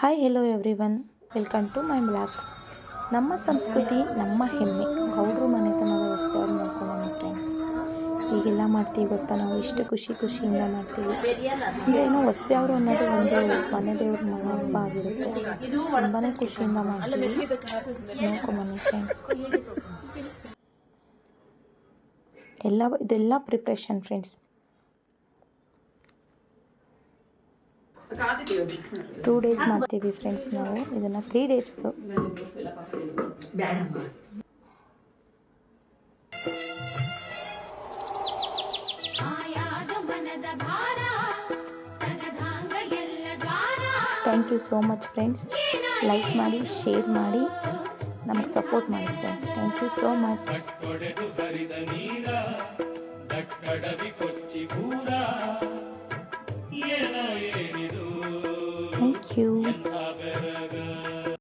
Hi hello everyone welcome to my blog ನಮ್ಮ ಸಂಸ್ಕೃತಿ, ನಮ್ಮ ಹೆಮ್ಮೆ. ಗೌಡ್ರು ಮನೆತನದ ವಸ್ತುವನ್ನು ನೋಡ್ಕೊಳ್ಳೋಣ ಫ್ರೆಂಡ್ಸ್ ಈಗೆಲ್ಲ ಮಾಡ್ತೀವಿ ಗೊತ್ತಾ? ನಾವು ಇಷ್ಟು ಖುಷಿ ಖುಷಿಯಿಂದ ಮಾಡ್ತೀವಿ. ಏನೋ ಹೊಸ್ದೇವ್ರು ಅನ್ನೋದು ಒಂದು ಮನೆ ದೇವ್ರ ಮಗ ಹಬ್ಬ ಆಗಿರುತ್ತೆ. ತುಂಬಾ ಖುಷಿಯಿಂದ ಮಾಡ್ತೀವಿ. ನೋಡ್ಕೊಂಬನ್ನಿ ಫ್ರೆಂಡ್ಸ್ ಎಲ್ಲ, ಇದೆಲ್ಲ ಪ್ರಿಪ್ರೇಷನ್ ಫ್ರೆಂಡ್ಸ್ ಟೂ ಡೇಸ್ ಮಾಡ್ತೀವಿ ಫ್ರೆಂಡ್ಸ್ ನಾವು. ಇದನ್ನು three days thank you so much friends like ಮಾಡಿ ಶೇರ್ ಮಾಡಿ. ನಮಗೆ ಸಪೋರ್ಟ್ ಮಾಡಿ friends thank you so much Thank you.